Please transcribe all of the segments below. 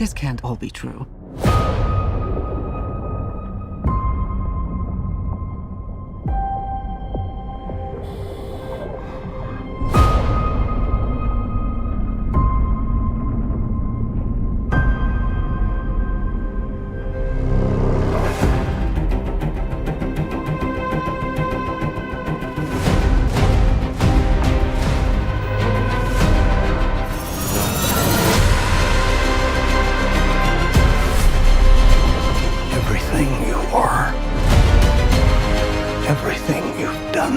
This can't all be true. Everything you are, everything you've done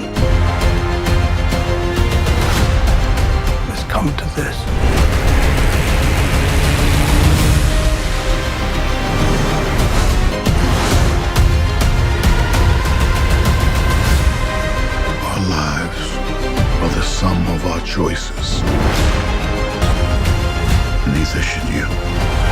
has come to this. Our lives are the sum of our choices. Neither should you.